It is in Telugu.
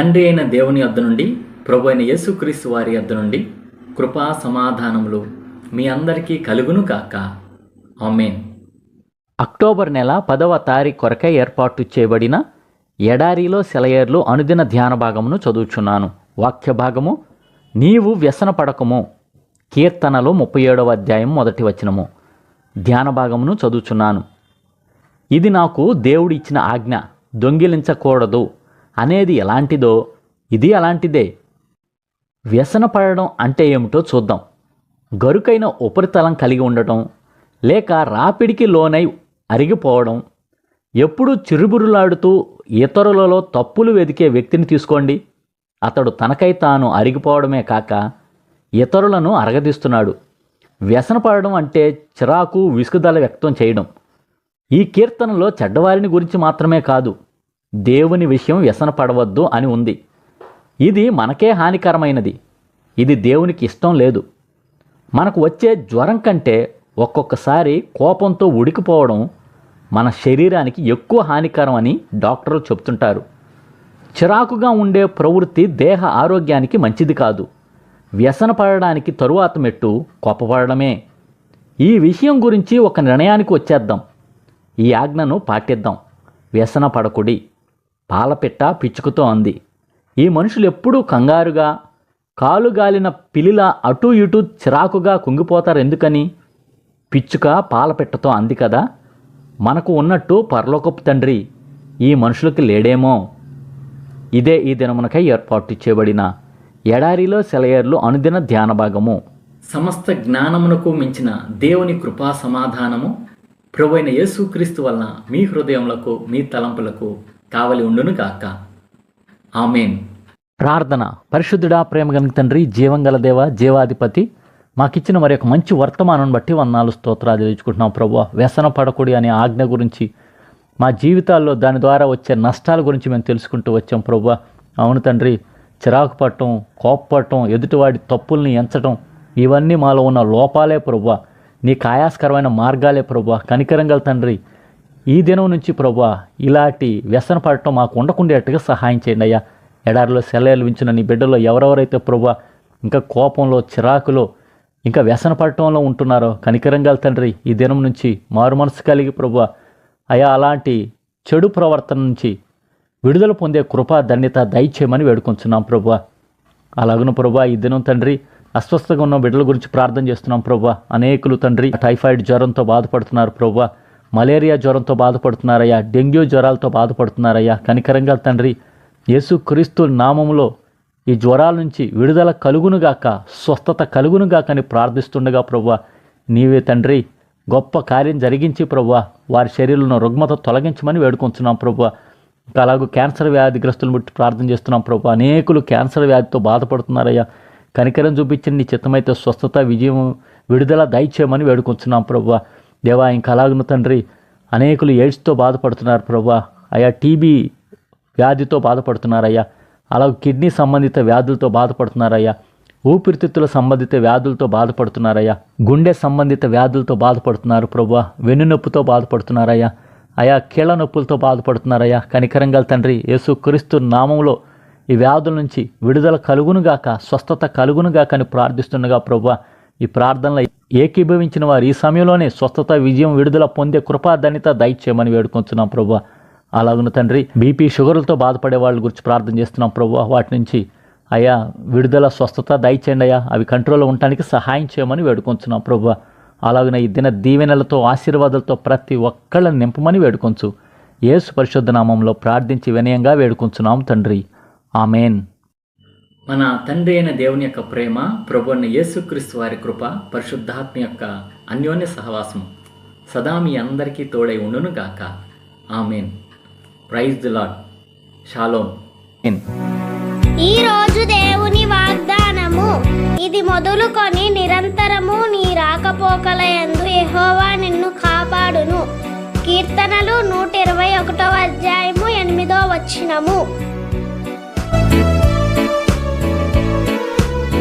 తండ్రి అయిన దేవుని వద్ద నుండి ప్రభు అయిన యేసుక్రీస్తు వారి వద్ద నుండి కృపా సమాధానములు మీ అందరికీ కలుగును కాక ఆమెన్. అక్టోబర్ నెల పదవ తారీఖు కొరకై ఏర్పాటు చేయబడిన ఎడారిలో సెలయేర్లు అనుదిన ధ్యాన భాగమును చదువుచున్నాను. వాక్య భాగము నీవు వ్యసన పడకము. కీర్తనలో ముప్పై ఏడవ అధ్యాయం మొదటి వచనము. ధ్యాన భాగమును చదువుచున్నాను. ఇది నాకు దేవుడిచ్చిన ఆజ్ఞ దొంగిలించకూడదు. అనేది ఎలాంటిదో ఇది అలాంటిదే. వ్యసన పడడం అంటే ఏమిటో చూద్దాం. గరుకైన ఉపరితలం కలిగి ఉండటం లేక రాపిడికి లోనై అరిగిపోవడం ఎప్పుడూ చిరుబురులాడుతూ ఇతరులలో తప్పులు వెదికే వ్యక్తిని తీసుకోండి. అతడు తనకై తాను అరిగిపోవడమే కాక ఇతరులను అరగదీస్తున్నాడు. వ్యసనపడడం అంటే చిరాకు విసుగుదల వ్యక్తం చేయడం. ఈ కీర్తనలో చెడ్డవారిని గురించి మాత్రమే కాదు దేవుని విషయం వ్యసన పడవద్దు అని ఉంది. ఇది మనకే హానికరమైనది. ఇది దేవునికి ఇష్టం లేదు. మనకు వచ్చే జ్వరం కంటే ఒక్కొక్కసారి కోపంతో ఉడికిపోవడం మన శరీరానికి ఎక్కువ హానికరం అని డాక్టర్లు చెప్తుంటారు చిరాకుగా ఉండే ప్రవృత్తి దేహ ఆరోగ్యానికి మంచిది కాదు. వ్యసన పడడానికి తరువాత మెట్టు కోపపడడమే. ఈ విషయం గురించి ఒక నిర్ణయానికి వచ్చేద్దాం. ఈ ఆజ్ఞను పాటిద్దాం. వ్యసన పడకుడి పాలపిట్ట పిచ్చుకతో అంది. ఈ మనుషులు ఎప్పుడూ కంగారుగా కాలుగాలిన పిలిలా అటూ ఇటూ చిరాకుగా కుంగిపోతారు ఎందుకని పిచ్చుక పాలపిట్టతో అంది కదా మనకు ఉన్నట్టు పరలోకపు తండ్రి ఈ మనుషులకి లేడేమో. ఇదే ఈ దినమునకై ఏర్పాటు చేయబడిన ఎడారిలో సెలయర్లు అనుదిన ధ్యాన భాగము సమస్త జ్ఞానమునకు మించిన దేవుని కృపా సమాధానము ప్రభు అయిన యేసుక్రీస్తు వలన మీ హృదయములకు మీ తలంపులకు కావలి ఉండును కాక ఆమెన్. ప్రార్థన. పరిశుద్ధుడా ప్రేమగల తండ్రి జీవంగల దేవ జీవాధిపతి మాకిచ్చిన మరి ఒక మంచి వర్తమానం బట్టి వందనాలు స్తోత్రాలు తెలుసుకుంటున్నాం ప్రభు వ్యసన పడకూడి అనే ఆజ్ఞ గురించి మా జీవితాల్లో దాని ద్వారా వచ్చే నష్టాల గురించి మేము తెలుసుకుంటూ వచ్చాం ప్రభు అవును తండ్రి చిరాకు పట్టడం కోప్పట్టడం ఎదుటివాడి తప్పుల్ని ఎంచడం ఇవన్నీ మాలో ఉన్న లోపాలే ప్రభు నీకు ఆయాస్కరమైన మార్గాలే ప్రభు కనికరంగల తండ్రి ఈ దినం నుంచి ప్రభు ఇలాంటి వ్యసన పడటం మాకు ఉండకుండేట్టుగా సహాయం చేయండి అయ్యా. ఎడారిలో సెలవులు వించిన నీ బిడ్డలో ఎవరెవరైతే ప్రభు ఇంకా కోపంలో చిరాకులో ఇంకా వ్యసన పడటంలో ఉంటున్నారో కనికరంగల తండ్రి ఈ దినం నుంచి మారు మనసు కలిగి ప్రభు అయా అలాంటి చెడు ప్రవర్తన నుంచి విడుదల పొందే కృపా ధన్యత దయచేయమని వేడుకొంచున్నాం ప్రభు అలాగను ప్రభా ఈ దినం తండ్రి అస్వస్థగా ఉన్న బిడ్డల గురించి ప్రార్థన చేస్తున్నాం ప్రభా అనేకులు తండ్రి టైఫాయిడ్ జ్వరంతో బాధపడుతున్నారు ప్రభా మలేరియా జ్వరంతో బాధపడుతున్నారయ్యా డెంగ్యూ జ్వరాలతో బాధపడుతున్నారయ్యా. కనికరంగా తండ్రి యేసు క్రీస్తు నామములో ఈ జ్వరాల నుంచి విడుదల కలుగునుగాక స్వస్థత కలుగునుగాకని ప్రార్థిస్తుండగా ప్రభా నీవే తండ్రి గొప్ప కార్యం జరిగించి ప్రభా వారి శరీరంలో రుగ్మత తొలగించమని వేడుకొంచున్నాం ప్రభా ఇంకా అలాగూ క్యాన్సర్ వ్యాధిగ్రస్తులను బట్టి ప్రార్థన చేస్తున్నాం ప్రభు అనేకులు క్యాన్సర్ వ్యాధితో బాధపడుతున్నారయ్యా. కనికరం చూపించిన నీ చిత్తమైతే స్వస్థత విజయం విడుదల దయచేయమని వేడుకొంచున్నాం ప్రభు దేవా ఇంకా తండ్రి? అనేకులు ఎయిడ్స్తో బాధపడుతున్నారు ప్రభా అయా టీబీ వ్యాధితో బాధపడుతున్నారయ్యా. అలాగే కిడ్నీ సంబంధిత వ్యాధులతో బాధపడుతున్నారయ్యా. ఊపిరితిత్తుల సంబంధిత వ్యాధులతో బాధపడుతున్నారయ్యా. గుండె సంబంధిత వ్యాధులతో బాధపడుతున్నారు ప్రభు వెన్నునొప్పితో బాధపడుతున్నారయ్యా. అయా కీళ్ళ నొప్పులతో బాధపడుతున్నారయ్యా. కనికరంగల తండ్రి యేసు క్రీస్తు నామంలో ఈ వ్యాధుల నుంచి విడుదల కలుగునుగాక స్వస్థత కలుగునుగాక అని ప్రార్థిస్తుండగా ప్రభు ఈ ప్రార్థనలో ఏకీభవించిన వారు ఈ సమయంలోనే స్వస్థత విజయం విడుదల పొందే కృపా దయచేయమని వేడుకొంచున్నాం ప్రభు. అలాగున తండ్రి బీపీ షుగర్లతో బాధపడే వాళ్ళ గురించి ప్రార్థన చేస్తున్నాం ప్రభు. వాటి నుంచి అయ్యా విడుదల స్వస్థత దయచేయండి అయ్యా. అవి కంట్రోల్లో ఉండటానికి సహాయం చేయమని వేడుకొంచున్నాం ప్రభు. అలాగనే ఈ దిన దీవెనలతో ఆశీర్వాదాలతో ప్రతి ఒక్కళ్ళని నింపమని వేడుకొంచు. ఏసు పరిశుద్ధ నామంలో ప్రార్థించి వినయంగా వేడుకొంచున్నాం తండ్రి. ఆమెన్. మన తండ్రి అయిన దేవుని యొక్క ప్రేమ ప్రభు అయిన యేసుక్రీస్తు వారి కృప పరిశుద్ధాత్మ యొక్క అన్యోన్య సహవాసం సదా మీ అందరికీ తోడై ఉండును గాక. Amen. Praise the lord shalom amen. ఈ రోజు దేవుని వాగ్దానము. ఇది మొదలుకొని నిరంతరము నీ రాకపోకల యందు యెహోవా నిన్ను కాపాడును. కీర్తనలు నూట ఇరవై ఒకటో అధ్యాయము ఎనిమిదో వచ్చినము